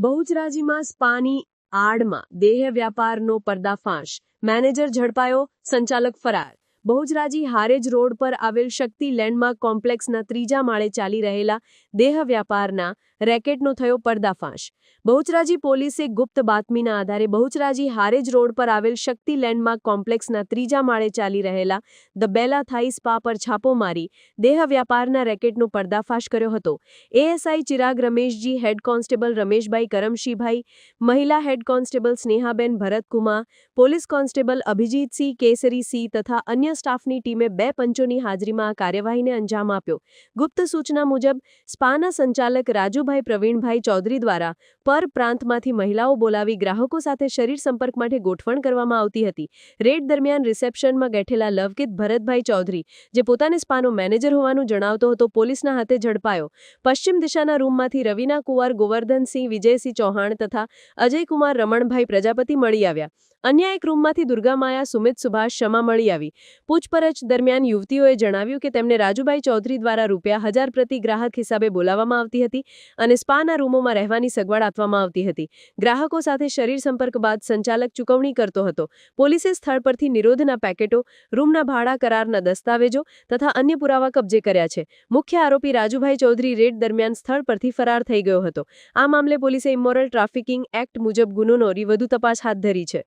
બહુચરાજીમાં સ્પાની આડમાં દેહ વ્યાપારનો પર્દાફાશ. મેનેજર ઝડપાયો સંચાલક ફરાર. બહુચરાજી હારેજ રોડ પર આવેલ શક્તિ લેન્ડમાર્ક કોમ્પ્લેક્સના ત્રીજા માળે ચાલી રહેલા દેહ વ્યાપારના રેકેટનો થયો પર્દાફાશ. બહુચરાજી પોલીસે ગુપ્ત બાતમીના આધારે બહુચરાજી હારેજ રોડ પર આવેલ શક્તિ લેન્ડમાર્ક કોમ્પ્લેક્સના ત્રીજા માળે ચાલી રહેલા ધ બેલા થાઈ સ્પા પર છાપો મારી દેહ વ્યાપારના રેકેટનો પર્દાફાશ કર્યો હતો. એએસઆઈ ચિરાગ રમેશજી, હેડ કોન્સ્ટેબલ રમેશભાઈ કરમશીભાઈ, મહિલા head constable સ્નેહાબેન Bharatkumar, police constable Abhijitsinh Kesrisinh તથા અન્ય સ્ટાફની ટીમે બે પંચોની હાજરીમાં આ કાર્યવાહીને અંજામ આપ્યો. ગુપ્ત સૂચના મુજબ, સ્પાના સંચાલક રાજુભાઈ પ્રવીણભાઈ ચૌધરી દ્વારા પર પ્રાંતમાંથી મહિલાઓ બોલાવી ગ્રાહકો સાથે શરીર સંપર્ક માટે ગોઠવણ કરવામાં આવતી હતી. રેડ દરમિયાન રિસેપ્શનમાં બેઠેલા લવકિત ભરતભાઈ ચૌધરી, જે પોતાને સ્પાનો મેનેજર હોવાનું જણાવતો હતો, પોલીસના હાથે ઝડપાયો. પશ્ચિમ દિશાના રૂમમાંથી રવિના કુંવર ગોવર્ધનસિંહ, વિજયસિંહ ચૌહાણ તથા અજયકુમાર રમણભાઈ પ્રજાપતિ મળી આવ્યા. અન્ય એક રૂમમાંથી દુર્ગામાયા, સુમિત સુભાષ ક્ષમા મળી આવી. પૂછપરછ દરમિયાન યુવતીઓએ જણાવ્યું કે તેમને રાજુભાઈ ચૌધરી દ્વારા રૂપિયા હજાર પ્રતિ ગ્રાહક હિસાબે બોલાવવામાં આવતી હતી અને સ્પાના રૂમોમાં રહેવાની સગવડ આપવામાં આવતી હતી. ગ્રાહકો સાથે શરીર સંપર્ક બાદ સંચાલક ચૂકવણી કરતો હતો. પોલીસે સ્થળ પરથી નિરોધના પેકેટો, રૂમના ભાડા કરારના દસ્તાવેજો તથા અન્ય પુરાવા કબજે કર્યા છે. મુખ્ય આરોપી રાજુભાઈ ચૌધરી રેડ દરમિયાન સ્થળ પરથી ફરાર થઈ ગયો હતો. આ મામલે પોલીસે ઇમોરલ ટ્રાફિકિંગ એક્ટ મુજબ ગુનો નોંધી વધુ તપાસ હાથ ધરી છે.